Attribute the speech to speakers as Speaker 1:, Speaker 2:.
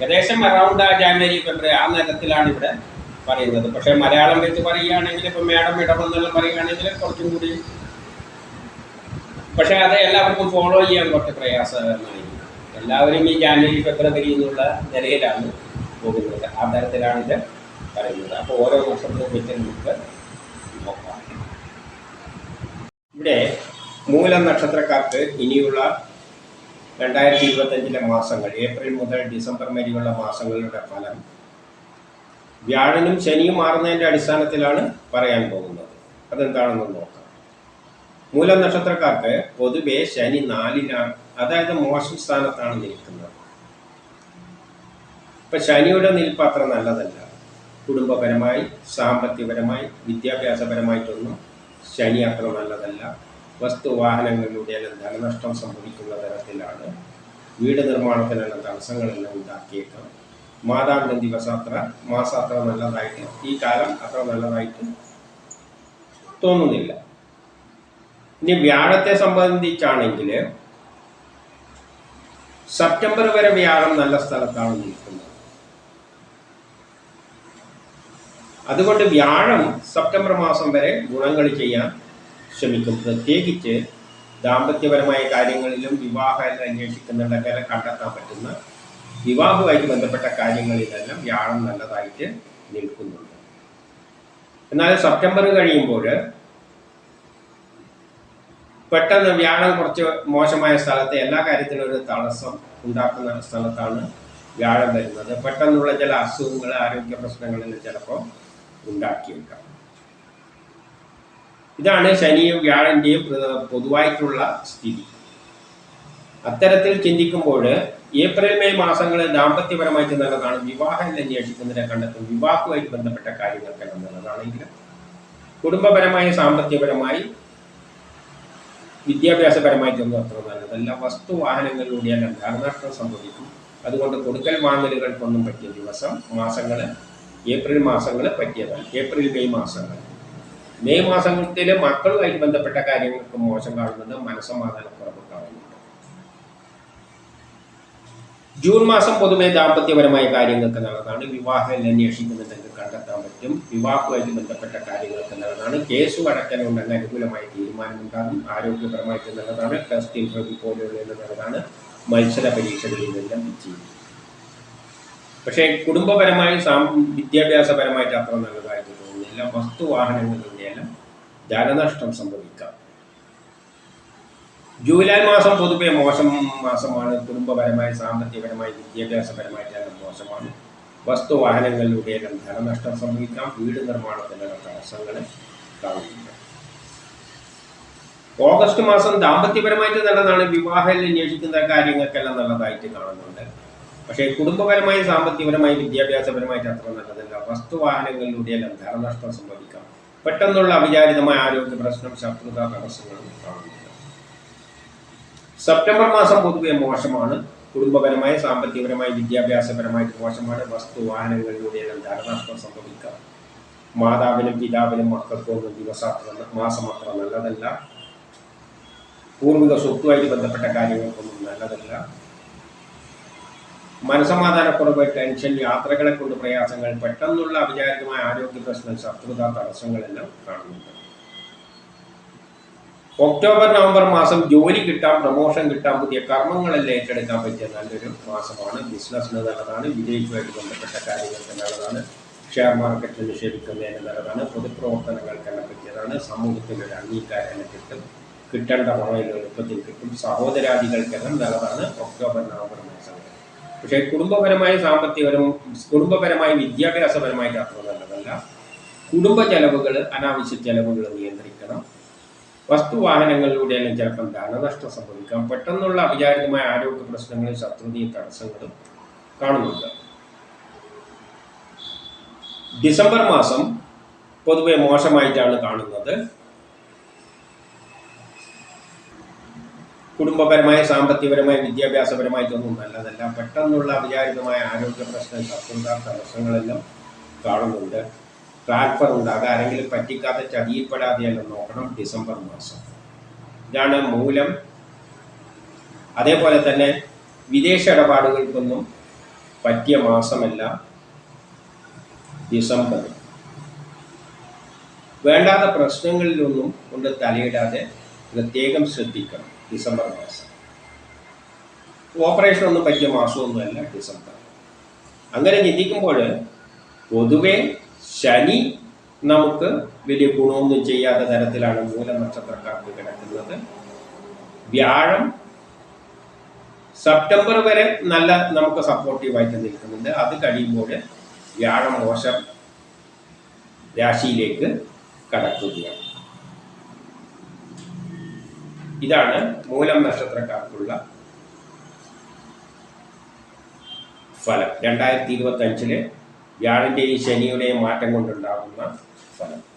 Speaker 1: ഏകദേശം അറൗണ്ട് ആ ജാനുവരി ഫെബ്രുവരി ആ നേരത്തിലാണ് ഇവിടെ പറയുന്നത്. പക്ഷേ മലയാളം വെച്ച് പറയുകയാണെങ്കിൽ ഇപ്പം മേഡം ഇടമെന്നെല്ലാം പറയുകയാണെങ്കിൽ കുറച്ചും കൂടി പക്ഷേ അത് എല്ലാവർക്കും ഫോളോ ചെയ്യാൻ കുറച്ച് പ്രയാസകരമായി. എല്ലാവരും ഈ ജാനുവരി ഫെബ്രുവരി എന്നുള്ള നിലയിലാണ് പോകുന്നത്. ആ തരത്തിലാണ് ഇത് പറയുന്നത്. അപ്പോൾ ഓരോ നക്ഷത്രവും വെച്ച് നമുക്ക് നോക്കാം. ഇവിടെ മൂലം നക്ഷത്രക്കാർക്ക് ഇനിയുള്ള രണ്ടായിരത്തി ഇരുപത്തഞ്ചിലെ മാസങ്ങൾ ഏപ്രിൽ മുതൽ ഡിസംബർ വരെയുള്ള മാസങ്ങളുടെ ഫലം വ്യാഴനും ശനിയും മാറുന്നതിന്റെ അടിസ്ഥാനത്തിലാണ് പറയാൻ പോകുന്നത്. അതെന്താണെന്ന് നോക്കാം. മൂലം നക്ഷത്രക്കാർക്ക് പൊതുവെ ശനി നാലിലാണ് അതായത് മോശം സ്ഥാനത്താണ് നിൽക്കുന്നത്. ഇപ്പൊ ശനിയുടെ നിൽപ്പ് അത്ര നല്ലതല്ല. കുടുംബപരമായി സാമ്പത്തികപരമായി വിദ്യാഭ്യാസപരമായിട്ടൊന്നും ശനി അത്ര നല്ലതല്ല. വസ്തു വാഹനങ്ങളിലൂടെയെല്ലാം ധനനഷ്ടം സംഭവിക്കുന്ന തരത്തിലാണ്. വീട് നിർമ്മാണത്തിനെല്ലാം തടസ്സങ്ങളെല്ലാം ഉണ്ടാക്കിയേക്കാം മാതാവിന് ദിവസം അത്ര മാസം അത്ര നല്ലതായിട്ട് ഈ കാലം അത്ര നല്ലതായിട്ട് തോന്നുന്നില്ല. ഇനി വ്യാഴത്തെ സംബന്ധിച്ചാണെങ്കിൽ സെപ്റ്റംബർ വരെ വ്യാഴം നല്ല സ്ഥലത്താണ് നിൽക്കുന്നത്. അതുകൊണ്ട് വ്യാഴം സെപ്റ്റംബർ മാസം വരെ ഗുണങ്ങൾ ചെയ്യാൻ ശ്രമിക്കും പ്രത്യേകിച്ച് ദാമ്പത്യപരമായ കാര്യങ്ങളിലും വിവാഹം അന്വേഷിക്കുന്നുണ്ടെങ്കിൽ കണ്ടെത്താൻ പറ്റുന്ന വിവാഹവുമായിട്ട് ബന്ധപ്പെട്ട കാര്യങ്ങളിലെല്ലാം വ്യാഴം നല്ലതായിട്ട് നിൽക്കുന്നുണ്ട്. എന്നാൽ സെപ്റ്റംബർ കഴിയുമ്പോൾ പെട്ടെന്ന് വ്യാഴം കുറച്ച് മോശമായ സ്ഥലത്ത് എല്ലാ കാര്യത്തിലും ഒരു തടസ്സം ഉണ്ടാക്കുന്ന സ്ഥലത്താണ് വ്യാഴം വരുന്നത്. പെട്ടെന്നുള്ള ചില അസുഖങ്ങൾ ആരോഗ്യ പ്രശ്നങ്ങളിൽ ചിലപ്പോൾ ഉണ്ടാക്കിയേക്കാം. ഇതാണ് ശനിയും വ്യാഴന്റെയും പൊതുവായിട്ടുള്ള സ്ഥിതി. അത്തരത്തിൽ ചിന്തിക്കുമ്പോൾ ഏപ്രിൽ മെയ് മാസങ്ങളിൽ ദാമ്പത്യപരമായിട്ട് നല്ലതാണ്. വിവാഹം അന്വേഷിക്കുന്നതിനെ കണ്ടെത്തും. വിവാഹവുമായിട്ട് ബന്ധപ്പെട്ട കാര്യങ്ങൾക്കെല്ലാം നല്ലതാണെങ്കിൽ കുടുംബപരമായി സാമ്പത്തികപരമായി വിദ്യാഭ്യാസപരമായിട്ടൊന്നും അത്ര നല്ലതല്ല. വസ്തു വാഹനങ്ങളിലൂടെയെല്ലാം ധനനഷ്ടം സംഭവിക്കും. അതുകൊണ്ട് കൊടുക്കൽ വാങ്ങലുകൾക്കൊന്നും പറ്റിയ ദിവസം മാസങ്ങൾ ഏപ്രിൽ മാസങ്ങൾ പറ്റിയതാണ്. ഏപ്രിൽ മെയ് മാസങ്ങൾ മെയ് മാസത്തിൽ മക്കളുമായിട്ട് ബന്ധപ്പെട്ട കാര്യങ്ങൾക്ക് മോശം കാണുന്നത് മനസ്സമാധാനക്കുറവ് കാണുന്നുണ്ട് ജൂൺ മാസം പൊതുവെ ദാമ്പത്യപരമായ കാര്യങ്ങൾക്ക് നല്ലതാണ് വിവാഹം അന്വേഷിക്കുന്നുണ്ടെങ്കിൽ കണ്ടെത്താൻ പറ്റും. വിവാഹവുമായി ബന്ധപ്പെട്ട കാര്യങ്ങൾക്ക് നല്ലതാണ് കേസ് അടക്കലുണ്ടെങ്കിൽ അനുകൂലമായ തീരുമാനമുണ്ടാകും. ആരോഗ്യപരമായിട്ട് നല്ലതാണ്. ടെസ്റ്റ് ഇന്റർവ്യൂ പോലെയുള്ള നല്ലതാണ്. മത്സര പരീക്ഷകളിലെല്ലാം വിജയിക്കും. പക്ഷേ കുടുംബപരമായി വിദ്യാഭ്യാസപരമായിട്ട് അത്ര നല്ലതായിട്ട് തോന്നുന്നില്ല വസ്തു വാഹനങ്ങളിലൂടെയെല്ലാം ധനനഷ്ടം സംഭവിക്കാം. ജൂലൈ മാസം പൊതുവെ മോശം മാസമാണ്. കുടുംബപരമായി സാമ്പത്തികപരമായി വിദ്യാഭ്യാസപരമായിട്ടെല്ലാം മോശമാണ്. വസ്തുവാഹനങ്ങളിലൂടെ വാഹനങ്ങളിലൂടെയെല്ലാം ധനനഷ്ടം സംഭവിക്കാം. വീട് നിർമ്മാണത്തിനുള്ള തടസ്സങ്ങൾ കാണുന്നുണ്ട് ഓഗസ്റ്റ് മാസം ദാമ്പത്യപരമായിട്ട് നല്ലതാണ്. വിവാഹം അന്വേഷിക്കുന്ന കാര്യങ്ങൾക്കെല്ലാം നല്ലതായിട്ട് കാണുന്നുണ്ട്. പക്ഷേ കുടുംബപരമായി സാമ്പത്തികപരമായി വിദ്യാഭ്യാസപരമായിട്ട് അത്ര നല്ലതല്ല. വസ്തുവാഹനങ്ങളിലൂടെ വാഹനങ്ങളിലൂടെയെല്ലാം ധനനഷ്ടം സംഭവിക്കാം. പെട്ടെന്നുള്ള അവിചാരിതമായ ആരോഗ്യ പ്രശ്നം ശത്രുത തടസ്സങ്ങളും കാണുന്നുണ്ട് സെപ്റ്റംബർ മാസം പൊതുവെ മോശമാണ്. കുടുംബപരമായി സാമ്പത്തികപരമായി വിദ്യാഭ്യാസപരമായിട്ട് മോശമാണ്. വസ്തു വാഹനങ്ങളിലൂടെയെല്ലാം ധനനഷ്ടം സംഭവിക്കാം. മാതാവിനും പിതാവിനും മക്കൾക്കും ദിവസം മാസം അത്ര നല്ലതല്ല. പൂർവിക സ്വത്തുമായിട്ട് ബന്ധപ്പെട്ട കാര്യങ്ങൾക്കൊന്നും നല്ലതല്ല. മനസമാധാനക്കുറവ് ടെൻഷൻ യാത്രകളെ കൊണ്ട് പ്രയാസങ്ങൾ പെട്ടെന്നുള്ള അവിചാരിതമായ ആരോഗ്യ പ്രശ്നം ശത്രുത തടസ്സങ്ങളെല്ലാം കാണുന്നുണ്ട്. ഒക്ടോബർ നവംബർ മാസം ജോലി കിട്ടാം പ്രൊമോഷൻ കിട്ടാം പുതിയ കർമ്മങ്ങളെല്ലാം ഏറ്റെടുക്കാൻ പറ്റിയ നല്ലൊരു മാസമാണ്. ബിസിനസ്സിന് നല്ലതാണ് വിജയിച്ചുമായിട്ട് ബന്ധപ്പെട്ട കാര്യങ്ങൾക്ക് നല്ലതാണ് ഷെയർ മാർക്കറ്റിൽ നിക്ഷേപിക്കുന്നതിന് നല്ലതാണ് പൊതുപ്രവർത്തനങ്ങൾക്കെല്ലാം പറ്റിയതാണ്. സമൂഹത്തിൽ ഒരു അംഗീകാരം കിട്ടും കിട്ടേണ്ട പണം എളുപ്പത്തിൽ കിട്ടും. സഹോദരാദികൾക്കെല്ലാം നല്ലതാണ്. ഒക്ടോബർ നവംബർ മാസങ്ങൾ പക്ഷേ കുടുംബപരമായ സാമ്പത്തികപരം കുടുംബപരമായ വിദ്യാഭ്യാസപരമായിട്ട് അത്ര നല്ലതല്ല. കുടുംബ ചെലവുകൾ അനാവശ്യ ചെലവുകൾ നിയന്ത്രിക്കണം. വസ്തുവാഹനങ്ങളിലൂടെയെല്ലാം ചിലപ്പം ധനനഷ്ടം സംഭവിക്കാം. പെട്ടെന്നുള്ള അവിചാരിതമായ ആരോഗ്യ പ്രശ്നങ്ങളും ശത്രുതയും തടസ്സങ്ങളും കാണുന്നുണ്ട്. ഡിസംബർ മാസം പൊതുവെ മോശമായിട്ടാണ് കാണുന്നത്. കുടുംബപരമായ സാമ്പത്തികപരമായ വിദ്യാഭ്യാസപരമായിട്ടൊന്നും നല്ലതല്ല. പെട്ടെന്നുള്ള അവിചാരിതമായ ആരോഗ്യ പ്രശ്നം ശത്രുത തടസ്സങ്ങളെല്ലാം കാണുന്നുണ്ട്. ട്രാൻസ്ഫർ ഉണ്ടാകുക ആരെങ്കിലും പറ്റിക്കാത്ത ചതിയിൽപ്പെടാതെയെല്ലാം നോക്കണം ഡിസംബർ മാസം. ഇതാണ് മൂലം. അതേപോലെ തന്നെ വിദേശ ഇടപാടുകൾക്കൊന്നും പറ്റിയ മാസമല്ല ഡിസംബർ വേണ്ടാത്ത പ്രശ്നങ്ങളിലൊന്നും കൊണ്ട് തലയിടാതെ പ്രത്യേകം ശ്രദ്ധിക്കണം. ഡിസംബർ മാസം. ഓപ്പറേഷൻ ഒന്നും പറ്റിയ മാസമൊന്നുമല്ല ഡിസംബർ. അങ്ങനെ ചിന്തിക്കുമ്പോൾ പൊതുവെ ശനി നമുക്ക് വലിയ ഗുണമൊന്നും ചെയ്യാത്ത തരത്തിലാണ് മൂല നക്ഷത്രക്കാർക്ക് കിടക്കുന്നത്. വ്യാഴം സെപ്റ്റംബർ വരെ നല്ല നമുക്ക് സപ്പോർട്ടീവായിട്ട് നിൽക്കുന്നുണ്ട്. അത് കഴിയുമ്പോൾ വ്യാഴം മോശം രാശിയിലേക്ക് കടക്കുകയാണ്. ഇതാണ് മൂലം നക്ഷത്രക്കാർക്കുള്ള ഫലം. രണ്ടായിരത്തി ഇരുപത്തി അഞ്ചിൽ വ്യാഴന്റെയും ശനിയുടെയും മാറ്റം കൊണ്ടുണ്ടാകുന്ന ഫലം.